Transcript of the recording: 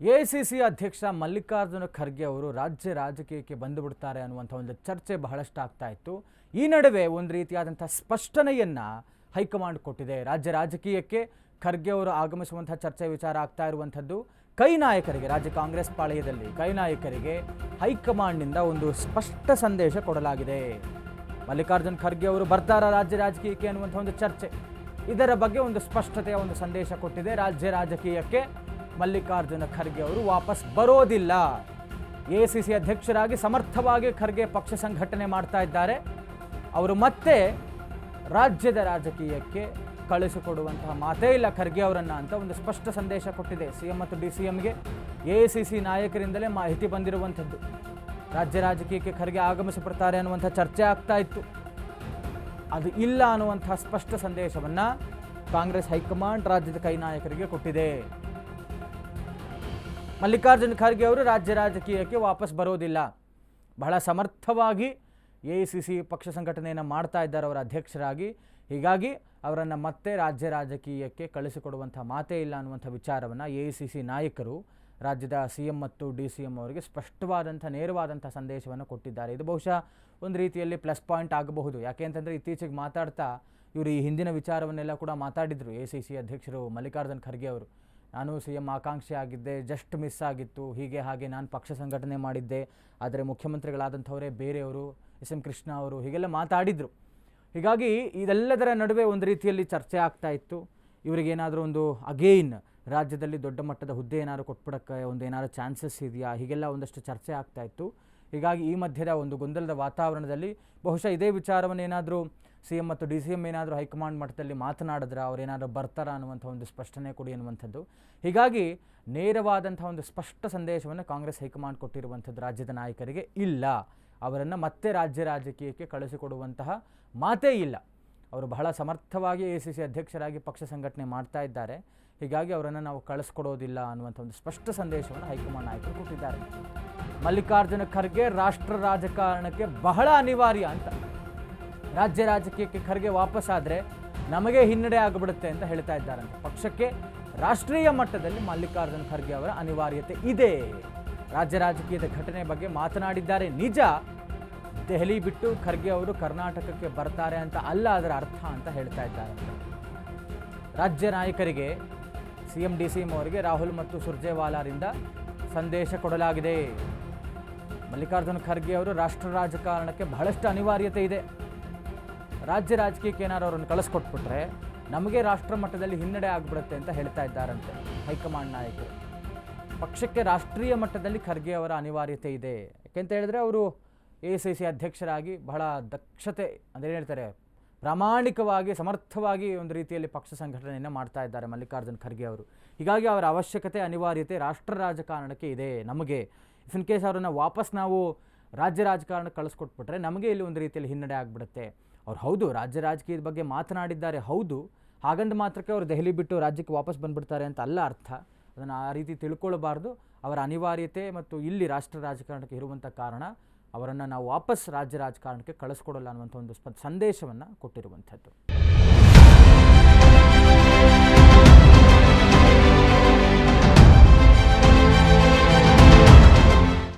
AICC ಅಧ್ಯಕ್ಷ ಮಲ್ಲಿಕಾರ್ಜುನ ಖರ್ಗೆ ಅವರು ರಾಜ್ಯ ರಾಜಕೀಯಕ್ಕೆ ಬಂದುಬಿಡ್ತಾರೆ ಅನ್ನುವಂಥ ಒಂದು ಚರ್ಚೆ ಬಹಳಷ್ಟು ಆಗ್ತಾ ಇತ್ತು. ಈ ನಡುವೆ ಒಂದು ರೀತಿಯಾದಂಥ ಸ್ಪಷ್ಟನೆಯನ್ನು ಹೈಕಮಾಂಡ್ ಕೊಟ್ಟಿದೆ. ರಾಜ್ಯ ರಾಜಕೀಯಕ್ಕೆ ಖರ್ಗೆ ಅವರು ಆಗಮಿಸುವಂಥ ಚರ್ಚೆ ವಿಚಾರ ಆಗ್ತಾ ಇರುವಂಥದ್ದು. ಕೈ ನಾಯಕರಿಗೆ, ರಾಜ್ಯ ಕಾಂಗ್ರೆಸ್ ಪಾಳೆಯದಲ್ಲಿ ಕೈ ನಾಯಕರಿಗೆ ಹೈಕಮಾಂಡ್ನಿಂದ ಒಂದು ಸ್ಪಷ್ಟ ಸಂದೇಶ ಕೊಡಲಾಗಿದೆ. ಮಲ್ಲಿಕಾರ್ಜುನ್ ಖರ್ಗೆ ಅವರು ಬರ್ತಾರ ರಾಜ್ಯ ರಾಜಕೀಯಕ್ಕೆ ಅನ್ನುವಂಥ ಒಂದು ಚರ್ಚೆ. ಇದರ ಬಗ್ಗೆ ಒಂದು ಸ್ಪಷ್ಟತೆಯ ಒಂದು ಸಂದೇಶ ಕೊಟ್ಟಿದೆ. ರಾಜ್ಯ ರಾಜಕೀಯಕ್ಕೆ ಮಲ್ಲಿಕಾರ್ಜುನ ಖರ್ಗೆ ಅವರು ವಾಪಸ್ ಬರೋದಿಲ್ಲ. ಎ ಸಿ ಸಿ ಅಧ್ಯಕ್ಷರಾಗಿ ಸಮರ್ಥವಾಗಿ ಖರ್ಗೆ ಪಕ್ಷ ಸಂಘಟನೆ ಮಾಡ್ತಾ ಇದ್ದಾರೆ. ಅವರು ಮತ್ತೆ ರಾಜ್ಯದ ರಾಜಕೀಯಕ್ಕೆ ಕಳಿಸಿಕೊಡುವಂತಹ ಮಾತೇ ಇಲ್ಲ ಖರ್ಗೆ ಅವರನ್ನು ಅಂತ ಒಂದು ಸ್ಪಷ್ಟ ಸಂದೇಶ ಕೊಟ್ಟಿದೆ ಸಿ ಎಂ ಮತ್ತು ಡಿ ಸಿ ಎಂಗೆ ಎ ಸಿ ಸಿ ನಾಯಕರಿಂದಲೇ ಮಾಹಿತಿ ಬಂದಿರುವಂಥದ್ದು. ರಾಜ್ಯ ರಾಜಕೀಯಕ್ಕೆ ಖರ್ಗೆ ಆಗಮಿಸಿಬಿಡ್ತಾರೆ ಅನ್ನುವಂಥ ಚರ್ಚೆ ಆಗ್ತಾ ಇತ್ತು. ಅದು ಇಲ್ಲ ಅನ್ನುವಂಥ ಸ್ಪಷ್ಟ ಸಂದೇಶವನ್ನು ಕಾಂಗ್ರೆಸ್ ಹೈಕಮಾಂಡ್ ರಾಜ್ಯದ ಕೈ ನಾಯಕರಿಗೆ ಕೊಟ್ಟಿದೆ. ಮಲ್ಲಿಕಾರ್ಜುನ್ ಖರ್ಗೆ ಅವರು ರಾಜ್ಯ ರಾಜಕೀಯಕ್ಕೆ ವಾಪಸ್ ಬರೋದಿಲ್ಲ. ಬಹಳ ಸಮರ್ಥವಾಗಿ ಎ ಸಿ ಸಿ ಪಕ್ಷ ಸಂಘಟನೆಯನ್ನು ಮಾಡ್ತಾ ಇದ್ದಾರೆ ಅವರ ಅಧ್ಯಕ್ಷರಾಗಿ. ಹೀಗಾಗಿ ಅವರನ್ನು ಮತ್ತೆ ರಾಜ್ಯ ರಾಜಕೀಯಕ್ಕೆ ಕಳಿಸಿಕೊಡುವಂಥ ಮಾತೇ ಇಲ್ಲ ಅನ್ನುವಂಥ ವಿಚಾರವನ್ನು ಎ ಸಿ ನಾಯಕರು ರಾಜ್ಯದ ಸಿ ಎಂ ಮತ್ತು ಡಿ ಸಿ ಎಂ ಅವರಿಗೆ ಸ್ಪಷ್ಟವಾದಂಥ, ನೇರವಾದಂಥ ಸಂದೇಶವನ್ನು ಕೊಟ್ಟಿದ್ದಾರೆ. ಇದು ಬಹುಶಃ ಒಂದು ರೀತಿಯಲ್ಲಿ ಪ್ಲಸ್ ಪಾಯಿಂಟ್ ಆಗಬಹುದು. ಯಾಕೆ ಅಂತಂದರೆ ಇತ್ತೀಚೆಗೆ ಮಾತಾಡ್ತಾ ಇವರು ಈ ಹಿಂದಿನ ವಿಚಾರವನ್ನೆಲ್ಲ ಕೂಡ ಮಾತಾಡಿದರು ಎ ಅಧ್ಯಕ್ಷರು ಮಲ್ಲಿಕಾರ್ಜುನ್ ಖರ್ಗೆ ಅವರು. ನಾನು ಸಿ ಎಂ ಆಕಾಂಕ್ಷಿ ಆಗಿದ್ದೆ ಜಸ್ಟ್ ಮಿಸ್ ಆಗಿತ್ತು. ಹೀಗೆ ಹಾಗೆ ನಾನು ಪಕ್ಷ ಸಂಘಟನೆ ಮಾಡಿದ್ದೆ. ಆದರೆ ಮುಖ್ಯಮಂತ್ರಿಗಳಾದಂಥವರೇ ಬೇರೆಯವರು ಎಸ್ ಎಂ ಕೃಷ್ಣ ಅವರು ಹೀಗೆಲ್ಲ ಮಾತಾಡಿದರು. ಹೀಗಾಗಿ ಇದೆಲ್ಲದರ ನಡುವೆ ಒಂದು ರೀತಿಯಲ್ಲಿ ಚರ್ಚೆ ಆಗ್ತಾ ಇತ್ತು. ಇವರಿಗೇನಾದರೂ ಒಂದು ಅಗೇನ್ ರಾಜ್ಯದಲ್ಲಿ ದೊಡ್ಡ ಮಟ್ಟದ ಹುದ್ದೆ ಏನಾದ್ರು ಕೊಟ್ಬಿಡೋಕ್ಕೆ ಒಂದು ಏನಾದ್ರು ಚಾನ್ಸಸ್ ಇದೆಯಾ? ಹೀಗೆಲ್ಲ ಒಂದಷ್ಟು ಚರ್ಚೆ ಆಗ್ತಾ ಇತ್ತು. ಹೀಗಾಗಿ ಈ ಮಧ್ಯದ ಒಂದು ಗೊಂದಲದ ವಾತಾವರಣದಲ್ಲಿ ಬಹುಶಃ ಇದೇ ವಿಚಾರವನ್ನೇನಾದರೂ ಸಿ ಎಂ ಮತ್ತು ಡಿ ಸಿ ಎಂ ಏನಾದರೂ ಹೈಕಮಾಂಡ್ ಮಟ್ಟದಲ್ಲಿ ಮಾತನಾಡಿದ್ರೆ ಅವ್ರೇನಾದರೂ ಬರ್ತಾರಾ ಅನ್ನುವಂಥ ಒಂದು ಸ್ಪಷ್ಟನೆ ಕೊಡಿ ಅನ್ನುವಂಥದ್ದು. ಹೀಗಾಗಿ ನೇರವಾದಂಥ ಒಂದು ಸ್ಪಷ್ಟ ಸಂದೇಶವನ್ನು ಕಾಂಗ್ರೆಸ್ ಹೈಕಮಾಂಡ್ ಕೊಟ್ಟಿರುವಂಥದ್ದು ರಾಜ್ಯದ ನಾಯಕರಿಗೆ ಇಲ್ಲ. ಅವರನ್ನು ಮತ್ತೆ ರಾಜ್ಯ ರಾಜಕೀಯಕ್ಕೆ ಕಳಿಸಿಕೊಡುವಂತಹ ಮಾತೇ ಇಲ್ಲ. ಅವರು ಬಹಳ ಸಮರ್ಥವಾಗಿ ಎ ಸಿ ಸಿ ಅಧ್ಯಕ್ಷರಾಗಿ ಪಕ್ಷ ಸಂಘಟನೆ ಮಾಡ್ತಾ ಇದ್ದಾರೆ. ಹೀಗಾಗಿ ಅವರನ್ನು ನಾವು ಕಳಿಸ್ಕೊಡೋದಿಲ್ಲ ಅನ್ನುವಂಥ ಒಂದು ಸ್ಪಷ್ಟ ಸಂದೇಶವನ್ನು ಹೈಕಮಾಂಡ್ ನಾಯಕರು ಕೊಟ್ಟಿದ್ದಾರೆ. ಮಲ್ಲಿಕಾರ್ಜುನ ಖರ್ಗೆ ರಾಷ್ಟ್ರ ರಾಜಕಾರಣಕ್ಕೆ ಬಹಳ ಅನಿವಾರ್ಯ ಅಂತ. ರಾಜ್ಯ ರಾಜಕೀಯಕ್ಕೆ ಖರ್ಗೆ ವಾಪಸ್ಸಾದರೆ ನಮಗೆ ಹಿನ್ನಡೆ ಆಗಿಬಿಡುತ್ತೆ ಅಂತ ಹೇಳ್ತಾ ಇದ್ದಾರಂತೆ. ಪಕ್ಷಕ್ಕೆ ರಾಷ್ಟ್ರೀಯ ಮಟ್ಟದಲ್ಲಿ ಮಲ್ಲಿಕಾರ್ಜುನ ಖರ್ಗೆ ಅವರ ಅನಿವಾರ್ಯತೆ ಇದೆ. ರಾಜ್ಯ ರಾಜಕೀಯದ ಘಟನೆ ಬಗ್ಗೆ ಮಾತನಾಡಿದ್ದಾರೆ. ನಿಜ, ದೆಹಲಿ ಬಿಟ್ಟು ಖರ್ಗೆ ಅವರು ಕರ್ನಾಟಕಕ್ಕೆ ಬರ್ತಾರೆ ಅಂತ ಅಲ್ಲ, ಅದರ ಅರ್ಥ ಅಂತ ಹೇಳ್ತಾ ಇದ್ದಾರೆ. ರಾಜ್ಯ ನಾಯಕರಿಗೆ C M D C M ಅವರಿಗೆ ರಾಹುಲ್ ಮತ್ತು ಸುರ್ಜೇವಾಲಾರಿಂದ ಸಂದೇಶ ಕೊಡಲಾಗಿದೆ. ಮಲ್ಲಿಕಾರ್ಜುನ ಖರ್ಗೆ ಅವರು ರಾಷ್ಟ್ರ ರಾಜಕಾರಣಕ್ಕೆ ಬಹಳಷ್ಟು ಅನಿವಾರ್ಯತೆ ಇದೆ. ರಾಜ್ಯ ರಾಜಕೀಯಕ್ಕೆ ಏನಾದ್ರು ಅವ್ರನ್ನ ಕಳಿಸ್ಕೊಟ್ಬಿಟ್ರೆ ನಮಗೆ ರಾಷ್ಟ್ರ ಮಟ್ಟದಲ್ಲಿ ಹಿನ್ನಡೆ ಆಗಿಬಿಡುತ್ತೆ ಅಂತ ಹೇಳ್ತಾ ಇದ್ದಾರಂತೆ ಹೈಕಮಾಂಡ್ ನಾಯಕರು. ಪಕ್ಷಕ್ಕೆ ರಾಷ್ಟ್ರೀಯ ಮಟ್ಟದಲ್ಲಿ ಖರ್ಗೆ ಅವರ ಅನಿವಾರ್ಯತೆ ಇದೆ. ಯಾಕೆಂತ ಹೇಳಿದ್ರೆ ಅವರು ಎ ಸಿ ಸಿ ಅಧ್ಯಕ್ಷರಾಗಿ ಬಹಳ ದಕ್ಷತೆ ಅಂದರೆ ಹೇಳ್ತಾರೆ, ಪ್ರಾಮಾಣಿಕವಾಗಿ, ಸಮರ್ಥವಾಗಿ ಒಂದು ರೀತಿಯಲ್ಲಿ ಪಕ್ಷ ಸಂಘಟನೆಯನ್ನು ಮಾಡ್ತಾ ಇದ್ದಾರೆ ಮಲ್ಲಿಕಾರ್ಜುನ್ ಖರ್ಗೆ ಅವರು. ಹೀಗಾಗಿ ಅವರ ಅವಶ್ಯಕತೆ, ಅನಿವಾರ್ಯತೆ ರಾಷ್ಟ್ರ ರಾಜಕಾರಣಕ್ಕೆ ಇದೆ ನಮಗೆ. ಇಫ್ ಇನ್ ಕೇಸ್ ಅವರನ್ನು ವಾಪಸ್ ನಾವು ರಾಜ್ಯ ರಾಜಕಾರಣಕ್ಕೆ ಕಳಿಸ್ಕೊಟ್ಬಿಟ್ರೆ ನಮಗೆ ಇಲ್ಲಿ ಒಂದು ರೀತಿಯಲ್ಲಿ ಹಿನ್ನಡೆ ಆಗಿಬಿಡುತ್ತೆ. ಅವ್ರು ಹೌದು, ರಾಜ್ಯ ರಾಜಕೀಯದ ಬಗ್ಗೆ ಮಾತನಾಡಿದ್ದಾರೆ, ಹೌದು. ಹಾಗಂದ ಮಾತ್ರಕ್ಕೆ ಅವರು ದೆಹಲಿ ಬಿಟ್ಟು ರಾಜ್ಯಕ್ಕೆ ವಾಪಸ್ ಬಂದ್ಬಿಡ್ತಾರೆ ಅಂತ ಅಲ್ಲ ಅರ್ಥ. ಅದನ್ನು ಆ ರೀತಿ ತಿಳ್ಕೊಳ್ಬಾರ್ದು. ಅವರ ಅನಿವಾರ್ಯತೆ ಮತ್ತು ಇಲ್ಲಿ ರಾಷ್ಟ್ರ ರಾಜಕಾರಣಕ್ಕೆ ಇರುವಂಥ ಕಾರಣ ಅವರನ್ನು ನಾವು ವಾಪಸ್ ರಾಜ್ಯ ರಾಜಕಾರಣಕ್ಕೆ ಕಳಿಸ್ಕೊಡೋಲ್ಲ ಅನ್ನುವಂಥ ಒಂದು ಸಂದೇಶವನ್ನು ಕೊಟ್ಟಿರುವಂಥದ್ದು.